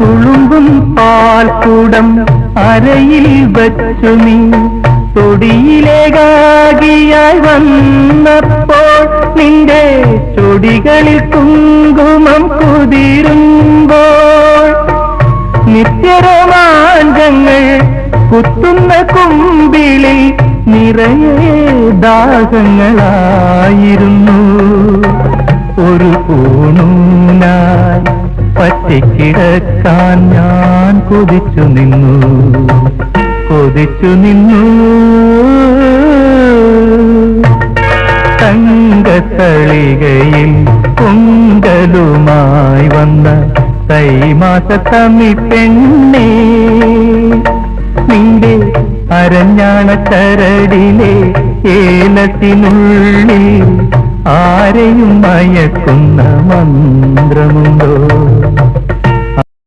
തുളുമ്പും പാൽക്കുടം അരയിൽ വച്ചു നീ. തൊടിയിലേകാകിയായി വന്നപ്പോൾ നിന്റെ ചൊടികളിൽ കുങ്കുമം കുതിരുമ്പോൾ നിത്യരോമാഞ്ചങ്ങൾ കുത്തുന്ന കുമ്പിളിൽ നിറയെ ദാഹങ്ങളായിരുന്നു. ഒരു ഊണൂനായി പറ്റിക്കിടക്കാൻ ഞാൻ കൊതിച്ചു നിന്നു. കൊതിച്ചു നിന്നു. തങ്കത്തളികയിൽ പൊങ്കലുമായി വന്ന തൈമാസ തമ്മി പെണ്ണേ നിന്റെ അരഞ്ഞാണ ചരടിലെ ഏലത്തിനുള്ളിൽ ആരെയും മയക്കുന്ന മന്ത്രമുണ്ടോ?